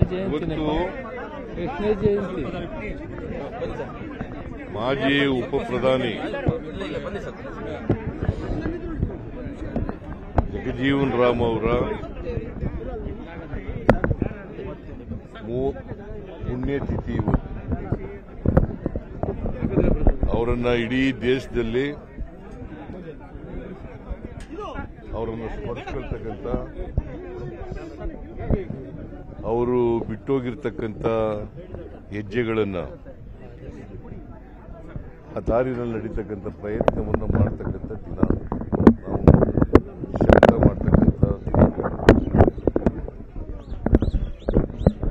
ಇವತ್ತು ಮಾಜಿ ಉಪ ಪ್ರಧಾನಿ. ಜಗಜೀವನ್ ರಾಮ್ ಅವರ ಪುಣ್ಯತಿಥಿ ಅವರನ್ನ ಇಡೀ ದೇಶದಲ್ಲಿ ಅವರನ್ನು ಸ್ಮರಿಸ್ಕೊಳ್ತಕ್ಕಂಥ ಅವರು ಬಿಟ್ಟೋಗಿರ್ತಕ್ಕಂಥ ಹೆಜ್ಜೆಗಳನ್ನು ಆ ದಾರಿನಲ್ಲಿ ನಡೀತಕ್ಕಂಥ ಪ್ರಯತ್ನವನ್ನು ಮಾಡ್ತಕ್ಕಂಥ ದಿನ. ನಾವು ಶಬ್ದ ಮಾಡ್ತಕ್ಕಂಥ.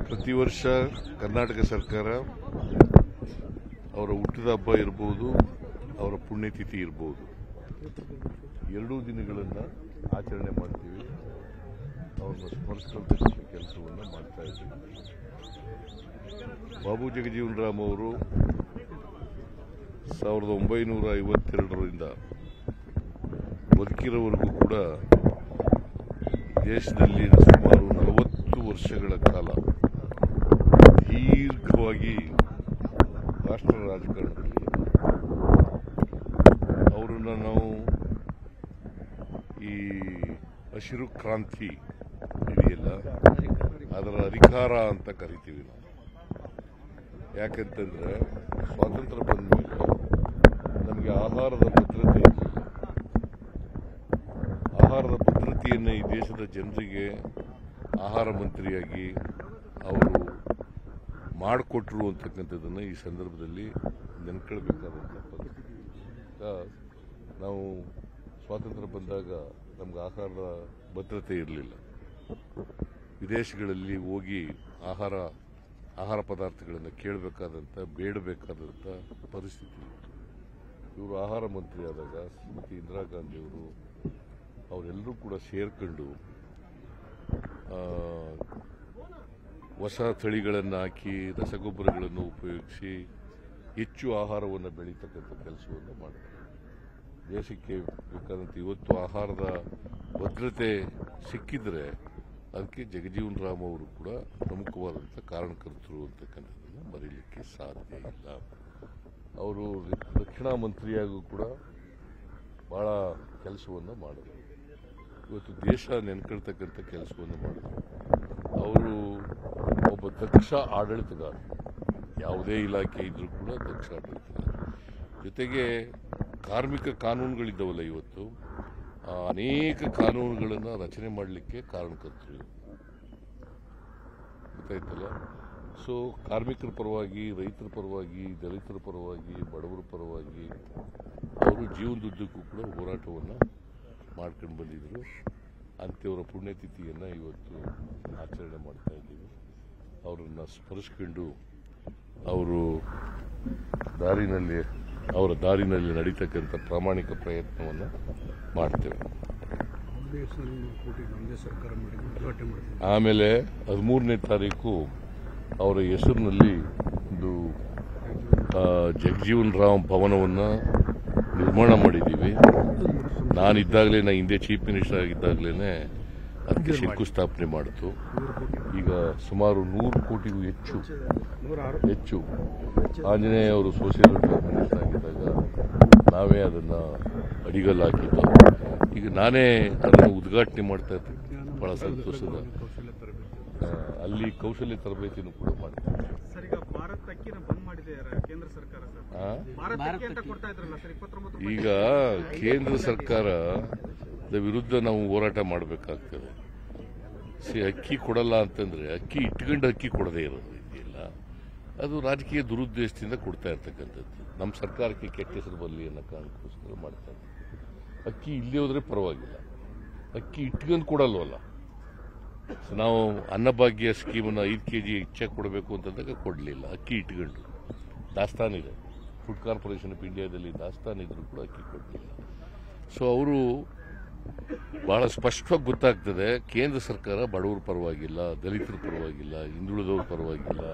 ಪ್ರತಿ ವರ್ಷ ಕರ್ನಾಟಕ ಸರ್ಕಾರ ಅವರ ಹುಟ್ಟಿದ ಹಬ್ಬ ಇರಬಹುದು ಅವರ ಪುಣ್ಯತಿಥಿ ಇರಬಹುದು ಎರಡೂ ದಿನಗಳನ್ನು ಆಚರಣೆ ಮಾಡ್ತೀವಿ. ಅವ್ರನ್ನ ಸ್ಮರಿಸ್ಕೊಳ್ತಕ್ಕಂಥ ಕೆಲಸವನ್ನು ಮಾಡ್ತಾ ಇದ್ದೀವಿ. ಬಾಬು ಜಗಜೀವನ್ ರಾಮ್ ಅವರು ಸಾವಿರದ ಒಂಬೈನೂರ ಐವತ್ತೆರಡರಿಂದ ಬದುಕಿರೋವರೆಗೂ ಕೂಡ ದೇಶದಲ್ಲಿ ಸುಮಾರು ನಲವತ್ತು ವರ್ಷಗಳ ಕಾಲ ದೀರ್ಘವಾಗಿ ರಾಷ್ಟ್ರ ರಾಜಕಾರಣದಲ್ಲಿ ಅವರನ್ನು ನಾವು ಈ ಹಸಿರು ಕ್ರಾಂತಿ ಇದೆಯಲ್ಲ ಅದರ ಅಧಿಕಾರ ಅಂತ ಕರಿತೀವಿ ನಾವು. ಯಾಕಂತಂದ್ರೆ ಸ್ವಾತಂತ್ರ್ಯ ಬಂದ ನಮಗೆ ಆಹಾರದ ಭದ್ರತೆ ಆಹಾರದ ಭದ್ರತೆಯನ್ನು ಈ ದೇಶದ ಜನರಿಗೆ ಆಹಾರ ಮಂತ್ರಿಯಾಗಿ ಅವರು ಮಾಡಿಕೊಟ್ರು ಅಂತಕ್ಕಂಥದ್ದನ್ನು ಈ ಸಂದರ್ಭದಲ್ಲಿ ನೆನ್ಕೊಳ್ಬೇಕಾದಂಥ ನಾವು ಸ್ವಾತಂತ್ರ್ಯ ಬಂದಾಗ ನಮ್ಗೆ ಆಹಾರದ ಭದ್ರತೆ ಇರಲಿಲ್ಲ. ವಿದೇಶಗಳಲ್ಲಿ ಹೋಗಿ ಆಹಾರ ಆಹಾರ ಪದಾರ್ಥಗಳನ್ನು ಕೇಳಬೇಕಾದಂಥ ಬೇಡಬೇಕಾದಂಥ ಪರಿಸ್ಥಿತಿ. ಇವರು ಆಹಾರ ಮಂತ್ರಿ ಆದಾಗ ಶ್ರೀಮತಿ ಇಂದಿರಾ ಗಾಂಧಿಯವರು ಅವರೆಲ್ಲರೂ ಕೂಡ ಸೇರ್ಕೊಂಡು ಹೊಸ ತಳಿಗಳನ್ನು ಹಾಕಿ ರಸಗೊಬ್ಬರಗಳನ್ನು ಉಪಯೋಗಿಸಿ ಹೆಚ್ಚು ಆಹಾರವನ್ನು ಬೆಳೀತಕ್ಕಂಥ ಕೆಲಸವನ್ನು ಮಾಡ್ತಾರೆ ದೇಶಕ್ಕೆ ಬೇಕಾದಂಥ ಇವತ್ತು ಆಹಾರದ ಭದ್ರತೆ ಸಿಕ್ಕಿದ್ರೆ ಅದಕ್ಕೆ ಜಗಜೀವನ್ ರಾಮ್ ಅವರು ಕೂಡ ಪ್ರಮುಖವಾದಂಥ ಕಾರಣಕರ್ತರು ಅಂತಕ್ಕಂಥದ್ದನ್ನು ಮರೀಲಿಕ್ಕೆ ಸಾಧ್ಯ ಇಲ್ಲ. ಅವರು ರಕ್ಷಣಾ ಮಂತ್ರಿಯಾಗೂ ಕೂಡ ಬಹಳ ಕೆಲಸವನ್ನು ಮಾಡಿದರು. ಇವತ್ತು ದೇಶ ನೆನ್ಕೊಳ್ತಕ್ಕಂಥ ಕೆಲಸವನ್ನು ಮಾಡಿದ್ರು. ಅವರು ಒಬ್ಬ ದಕ್ಷ ಆಡಳಿತಗಾರ. ಯಾವುದೇ ಇಲಾಖೆ ಇದ್ದರೂ ಕೂಡ ದಕ್ಷ ಆಡಳಿತಗಾರ. ಜೊತೆಗೆ ಕಾರ್ಮಿಕ ಕಾನೂನುಗಳಿದ್ದವಲ್ಲ ಇವತ್ತು. ಅನೇಕ ಕಾನೂನುಗಳನ್ನು ರಚನೆ ಮಾಡಲಿಕ್ಕೆ ಕಾರಣಕರ್ತರು. ಗೊತ್ತಾಯ್ತಲ್ಲ? ಸೊ ಕಾರ್ಮಿಕರ ಪರವಾಗಿ, ರೈತರ ಪರವಾಗಿ, ದಲಿತರ ಪರವಾಗಿ, ಬಡವರ ಪರವಾಗಿ ಅವರು ಜೀವನದುದ್ದಕ್ಕೂ ಕೂಡ ಹೋರಾಟವನ್ನು ಮಾಡ್ಕೊಂಡು ಬಂದಿದ್ದರು ಅಂತೆಯವರ ಪುಣ್ಯತಿಥಿಯನ್ನು ಇವತ್ತು ಆಚರಣೆ ಮಾಡ್ತಾ ಇದ್ದೀವಿ. ಅವರನ್ನು ಸ್ಮರಿಸ್ಕೊಂಡು ಅವರು ದಾರಿನಲ್ಲಿ ಅವರ ದಾರಿನಲ್ಲಿ ನಡೀತಕ್ಕಂಥ ಪ್ರಾಮಾಣಿಕ ಪ್ರಯತ್ನವನ್ನು ಮಾಡ್ತೇವೆ. ಆಮೇಲೆ ಹದಿಮೂರನೇ ತಾರೀಕು ಅವರ ಹೆಸರಿನಲ್ಲಿ ಒಂದು ಜಗಜೀವನ್ ರಾಮ್ ಭವನವನ್ನು ನಿರ್ಮಾಣ ಮಾಡಿದ್ದೀವಿ. ನಾನಿದ್ದಾಗಲೇ ನಾ ಹಿಂದೆ ಚೀಫ್ ಮಿನಿಸ್ಟರ್ ಆಗಿದ್ದಾಗಲೇ ಅದಕ್ಕೆ ಶಂಕುಸ್ಥಾಪನೆ ಮಾಡಿತು ಈಗ ಸುಮಾರು ನೂರು ಕೋಟಿಗೂ ಹೆಚ್ಚು ಹೆಚ್ಚು ಆಂಜನೇಯ ಅವರು ಸೋಷಿಯಲ್ ವೆಲ್ಫೇರ್ ಮಿನಿಸ್ಟರ್ ಆಗಿದ್ದಾಗ ನಾವೇ ಅದನ್ನು ಅಡಿಗಲ್ಲು ಹಾಕಿದ್ದು. ಈಗ ನಾನೇ ಅದನ್ನು ಉದ್ಘಾಟನೆ ಮಾಡ್ತಾ ಇರ್ತೀನಿ ಬಹಳ ಸಂತೋಷದ. ಅಲ್ಲಿ ಕೌಶಲ್ಯ ತರಬೇತಿಯನ್ನು ಕೂಡ ಮಾಡ್ತೀನಿ ಸರ್ ಈಗ ಕೇಂದ್ರ ಸರ್ಕಾರ ಸರ್ಕಾರದ ವಿರುದ್ಧ ನಾವು ಹೋರಾಟ ಮಾಡಬೇಕಾಗ್ತದೆ. ಸಿ, ಅಕ್ಕಿ ಕೊಡಲ್ಲ ಅಂತಂದ್ರೆ ಅಕ್ಕಿ ಇಟ್ಕೊಂಡು ಅಕ್ಕಿ ಕೊಡದೇ ಇರೋದು ಇದೆಯಲ್ಲ. ಅದು ರಾಜಕೀಯ ದುರುದ್ದೇಶದಿಂದ ಕೊಡ್ತಾ ಇರ್ತಕ್ಕಂಥದ್ದು. ನಮ್ಮ ಸರ್ಕಾರಕ್ಕೆ ಕೆಟ್ಟ ಹೆಸರು ಬರಲಿ ಅನ್ನೋ ಕಾರಣಕ್ಕೋಸ್ಕರ ಮಾಡ್ತಾರೆ ಅಕ್ಕಿ ಇಲ್ಲೇ ಹೋದರೆ ಪರವಾಗಿಲ್ಲ. ಅಕ್ಕಿ ಇಟ್ಕೊಂಡು ಕೊಡಲ್ವಲ್ಲ. ನಾವು ಅನ್ನಭಾಗ್ಯ ಸ್ಕೀಮನ್ನು ಐದು ಕೆ ಜಿ ಹೆಚ್ಚಾಗಿ ಕೊಡಬೇಕು ಅಂತಂದಾಗ ಕೊಡಲಿಲ್ಲ. ಅಕ್ಕಿ ಇಟ್ಕೊಂಡು. ದಾಸ್ತಾನಿದೆ ಫುಡ್ ಕಾರ್ಪೊರೇಷನ್ ಆಫ್ ಇಂಡಿಯಾದಲ್ಲಿ ದಾಸ್ತಾನಿದ್ರು ಕೂಡ ಅಕ್ಕಿ ಕೊಡಲಿಲ್ಲ. ಸೊ, ಅವರು ಬಹಳ ಸ್ಪಷ್ಟವಾಗಿ ಗೊತ್ತಾಗ್ತದೆ, ಕೇಂದ್ರ ಸರ್ಕಾರ ಬಡವರ ಪರವಾಗಿಲ್ಲ, ದಲಿತರ ಪರವಾಗಿಲ್ಲ, ಹಿಂದುಳಿದವ್ರ ಪರವಾಗಿಲ್ಲ.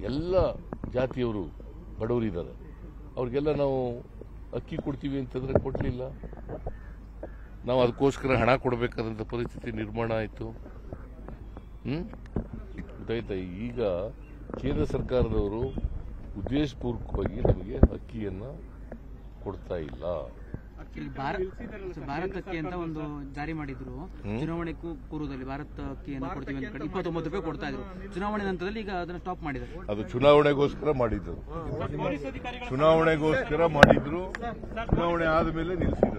ಎಲ್ಲ ಜಾತಿಯವರು ಬಡವರಿದ್ದಾರೆ. ಅವ್ರಿಗೆಲ್ಲ ನಾವು ಅಕ್ಕಿ ಕೊಡ್ತೀವಿ ಅಂತಂದ್ರೆ ಕೊಡಲಿಲ್ಲ. ನಾವು ಅದಕ್ಕೋಸ್ಕರ ಹಣ ಕೊಡಬೇಕಾದಂಥ ಪರಿಸ್ಥಿತಿ ನಿರ್ಮಾಣ ಆಯಿತು. ಹ್ಞೂ ಗೊತ್ತಾಯ್ತಾ ಈಗ ಕೇಂದ್ರ ಸರ್ಕಾರದವರು ಉದ್ದೇಶಪೂರ್ವಕವಾಗಿ ನಮಗೆ ಅಕ್ಕಿಯನ್ನು ಕೊಡ್ತಾ ಇಲ್ಲ. ಭಾರತಕ್ಕೆ ಅಂತ ಒಂದು ಜಾರಿ ಮಾಡಿದ್ರು. ಚುನಾವಣೆ ಪೂರ್ವದಲ್ಲಿ ಭಾರತಕ್ಕೆ ಅಕ್ಕಿಯನ್ನು ಕೊಡ್ತೀವಿ ಅಂತ ಇಪ್ಪತ್ತೊಂಬತ್ತು ರೂಪಾಯಿ ಕೊಡ್ತಾ ಇದ್ರು. ಚುನಾವಣೆ ನಂತರದಲ್ಲಿ ಈಗ ಅದನ್ನ ಸ್ಟಾಪ್ ಮಾಡಿದ್ರು ಅದು ಚುನಾವಣೆಗೋಸ್ಕರ ಮಾಡಿದ್ರು ಚುನಾವಣೆಗೋಸ್ಕರ ಮಾಡಿದ್ರು. ಚುನಾವಣೆ ಆದ ಮೇಲೆ ನಿಲ್ಲಿಸಿದ್ದಾರೆ